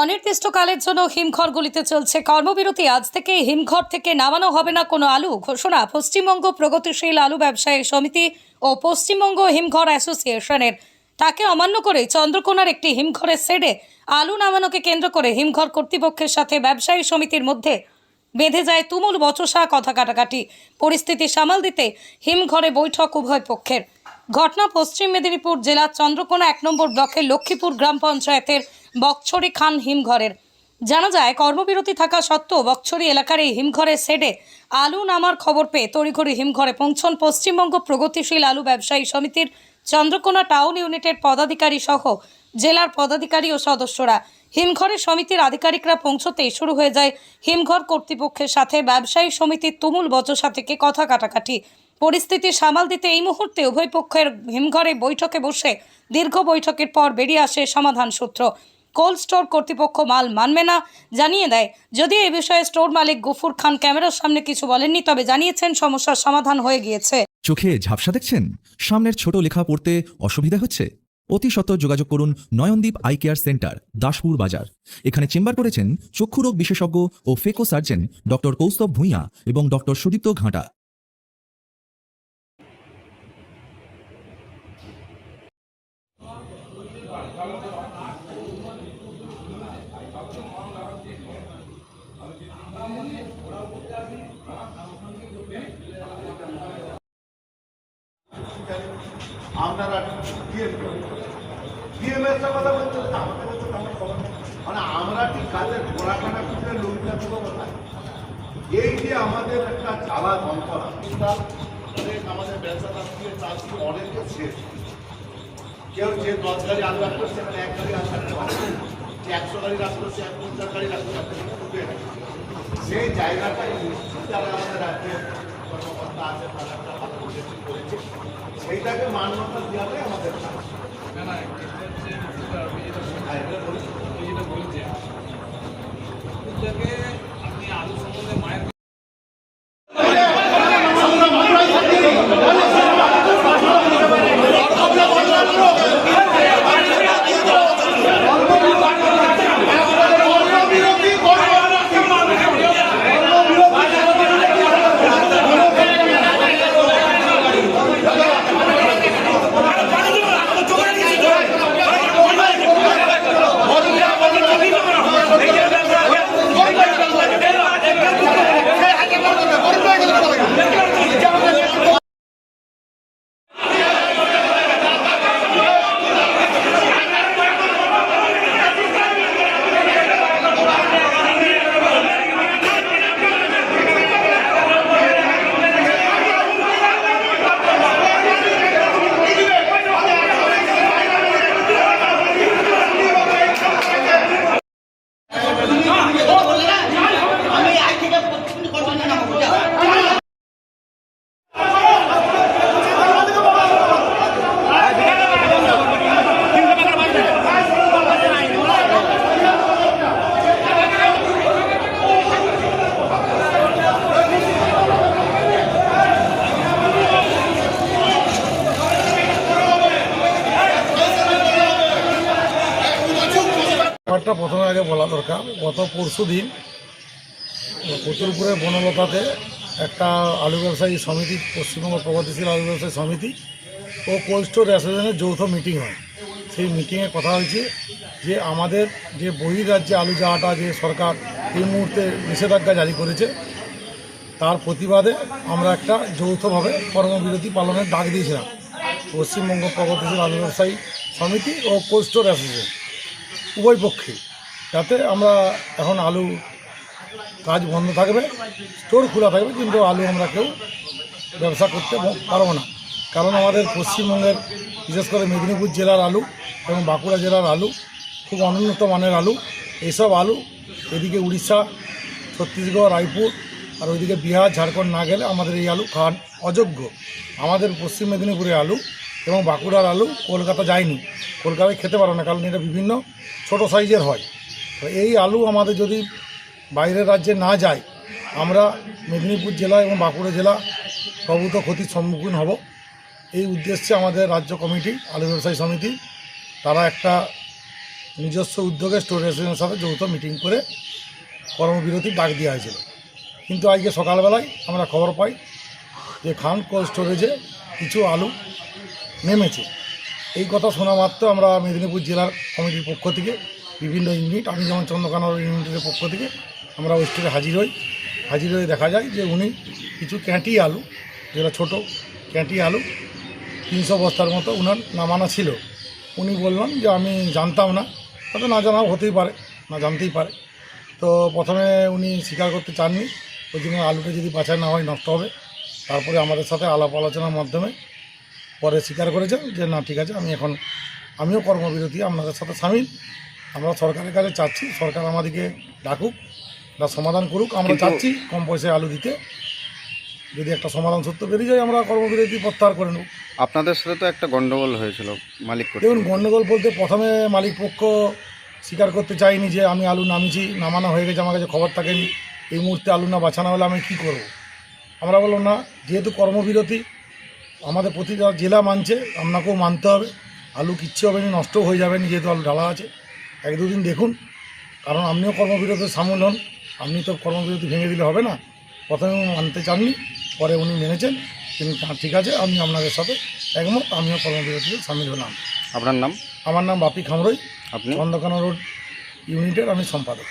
অনির্দিষ্টকালের জন্য হিমঘরগুলিতে চলছে কর্মবিরতি। আজ থেকে হিমঘর থেকে নামানো হবে না কোনো আলু, ঘোষণা পশ্চিমবঙ্গ প্রগতিশীল আলু ব্যবসায়ী সমিতি ও পশ্চিমবঙ্গ হিমঘর অ্যাসোসিয়েশনের। তাকে অমান্য করে চন্দ্রকোনার একটি হিমঘরের সেডে আলু নামানোকে কেন্দ্র করে হিমঘর কর্তৃপক্ষের সাথে ব্যবসায়ী সমিতির মধ্যে বেঁধে যায় তুমুল বচসা কথা কাটাকাটি। পরিস্থিতি সামাল দিতে হিমঘরে বৈঠক উভয় পক্ষের। ঘটনা পশ্চিম মেদিনীপুর জেলার চন্দ্রকোনা এক নম্বর ব্লকের লক্ষ্মীপুর গ্রাম পঞ্চায়েতের বকছড়ি খান হিমঘরের। জানা যায়, কর্মবিরতি থাকা সত্ত্বেও বকছড়ি এলাকার এই হিমঘরের সেডে আলু নামার খবর পেয়ে তড়িঘড়ি হিমঘরে পৌঁছন পশ্চিমবঙ্গ প্রগতিশীল আলু ব্যবসায়ী সমিতির চন্দ্রকোনা টাউন ইউনিটের পদাধিকারী সহ জেলার পদাধিকারী ও সদস্যরা। হিমঘরের সমিতির আধিকারিকরা পৌঁছতেই শুরু হয়ে যায় হিমঘর কর্তৃপক্ষের সাথে। ব্যবসায়ী সমিতির তুমুল বচসা থেকে কথা কাটাকাটি। পরিস্থিতি সামাল দিতে এই মুহূর্তে উভয় পক্ষের হিমঘরে বৈঠকে বসে দীর্ঘ বৈঠকের পর বেরিয়ে আসে সমাধান সূত্র। কোল্ড স্টোর কর্তৃপক্ষ মাল মানবে না, জানিয়ে দেয়। যদিও এ বিষয়ে স্টোর মালিক গফুর খান ক্যামেরার সামনে কিছু বলেননি, তবে জানিয়েছেন সমস্যার সমাধান হয়ে গিয়েছে। চোখে ঝাপসা দেখছেন? সামনের ছোট লেখা পড়তে অসুবিধা হচ্ছে? অতি সত্বর যোগাযোগ করুন Nayandeep eye care centre, Daspur বাজার। এখানে চেম্বার করেছেন চক্ষুরোগ বিশেষজ্ঞ ও phaco surgeon doctor Kaustav Bhuiyan এবং ডক্টর সুদীপ্ত ঘাটা। আপনারা ডিএম ডিএমএস এর কথা বলতে আমাদের কাছে তো আমার খবর মানে আমরা ঠিক কাজের ঘোরাখানা খুঁজে লোকটা কোথায়? এই যে আমাদের একটা জ্বালা যন্ত্রণা অনেক আমাদের ব্যবসাদার দিয়ে চাষি অনেকে শেষ। কেউ যে দশ গাড়ি আলু রাখল সেখানে এক গাড়ি আলু রাখতে পারে। একশো গাড়ি রাখল সে এক পঞ্চাশ গাড়ি রাখতে গেছে সেই জায়গাটাই যারা আমাদের রাজ্যের কর্মকর্তা আছে তারা একটা ভালো করেছে। সেইটাকে মান্যতা দেওয়াটাই আমাদের কাজ। হ্যাঁ, ব্যাপারটা প্রথমে আগে বলা দরকার। গত পরশু দিন কতুলপুরের বনলতাতে একটা আলু ব্যবসায়ী সমিতি, পশ্চিমবঙ্গ প্রগতিশীল আলু ব্যবসায়ী সমিতি ও কোল্ড স্টোর অ্যাসোসিয়েশনের যৌথ মিটিং হয়। সেই মিটিংয়ে কথা হয়েছে যে আমাদের যে বহিরাজ্যে আলু যাওয়াটা যে সরকার এই মুহূর্তে নিষেধাজ্ঞা জারি করেছে, তার প্রতিবাদে আমরা একটা যৌথভাবে কর্মবিরতি পালনের ডাক দিয়েছিলাম। পশ্চিমবঙ্গ প্রগতিশীল আলু ব্যবসায়ী সমিতি ও কোল্ড স্টোর অ্যাসোসিয়েশন। উভয় পক্ষে। যাতে আমরা এখন আলু কাজ বন্ধ থাকবে, স্টোর খোলা থাকবে, কিন্তু আলু আমরা কেউ ব্যবসা করতে পারব না। কারণ আমাদের পশ্চিমবঙ্গের, বিশেষ করে মেদিনীপুর জেলার আলু এবং বাঁকুড়া জেলার আলু খুব অনুন্নত মানের আলু। এইসব আলু এদিকে উড়িষ্যা, ছত্তিশগড়, রায়পুর আর ওইদিকে বিহার, ঝাড়খণ্ড না গেলে আমাদের এই আলু খাওয়ার অযোগ্য। আমাদের পশ্চিম মেদিনীপুরের আলু এবং বাঁকুড়ার আলু কলকাতা যায়নি। কলকাতায় খেতে পারো না, কারণ এটা বিভিন্ন ছোট সাইজের হয়। তো এই আলু আমাদের যদি বাইরের রাজ্যে না যায়, আমরা মেদিনীপুর জেলা এবং বাঁকুড়া জেলা প্রভূত ক্ষতির সম্মুখীন হব। এই উদ্দেশ্যে আমাদের রাজ্য কমিটি, আলু ব্যবসায়ী সমিতি, তারা একটা নিজস্ব উদ্যোগে স্টোর অ্যাসোসিয়েশনের সাথে যৌথ মিটিং করে কর্মবিরতির ডাক দেওয়া হয়েছিল। কিন্তু আজকে সকালবেলায় আমরা খবর পাই যে খান কোল্ড স্টোরেজে কিছু আলু নেমেছে। এই কথা শোনা মাত্র আমরা মেদিনীপুর জেলার কমিটির পক্ষ থেকে, বিভিন্ন ইউনিট আমি যেমন চন্দ্রকানর ইউনিটের পক্ষ থেকে আমরা ওই স্টোরে হাজির হই। হাজির হয়ে দেখা যায় যে উনি কিছু ক্যাঁটি আলু, যেটা ছোটো ক্যাঁটি আলু, তিনশো বস্তার মতো উনার নামানো ছিল। উনি বললেন যে আমি জানতাম না হয়তো না জানাও হতেই পারে, না জানতেই পারে। তো প্রথমে উনি স্বীকার করতে চাননি ওই জন্য আলুটা যদি বাছাই না হয় নষ্ট হবে। তারপরে আমাদের সাথে আলাপ আলোচনার মাধ্যমে পরে স্বীকার করেছেন যে না ঠিক আছে আমি এখন আমিও কর্মবিরতি আপনাদের সাথে সামিল। আমরা সরকারের কাছে চাচ্ছি সরকার আমাদেরকে ডাকুক বা সমাধান করুক। আমরা চাচ্ছি কম পয়সায় আলু দিতে। যদি একটা সমাধান সত্য বেরিয়ে যায় আমরা কর্মবিরতি প্রত্যাহার করে নেব। আপনাদের সাথে তো একটা গণ্ডগোল হয়েছিল মালিক দেখুন গণ্ডগোল বলতে প্রথমে মালিক পক্ষ স্বীকার করতে চাইনি যে আমি আলু নামিয়েছি নামানো হয়ে গেছে আমার কাছে খবর থাকেনি। এই মুহূর্তে আলু না বাঁচানো হলে আমি কী করব? আমরা বললাম না যেহেতু কর্মবিরতি আমাদের প্রতিটা জেলা মানছে আপনাকেও মানতে হবে। আলু কিচ্ছু হবে না নষ্ট হয়ে যাবে না যেহেতু আলু ঢালা আছে। এক দুদিন দেখুন কারণ আপনিও কর্মবিরতির সামিল হন আপনি তো কর্মবিরতি ভেঙে দিলে হবে না। প্রথমে উনি মানতে চাননি পরে উনি মেনেছেন তিনি "হ্যাঁ, ঠিক আছে আমি আপনাদের সাথে একমত আমিও কর্মবিরতিতে সামিল হলাম। আপনার নাম? আমার নাম বাপি খামরই আপনি? চন্দ্রকানা রোড ইউনিটের আমি সম্পাদক।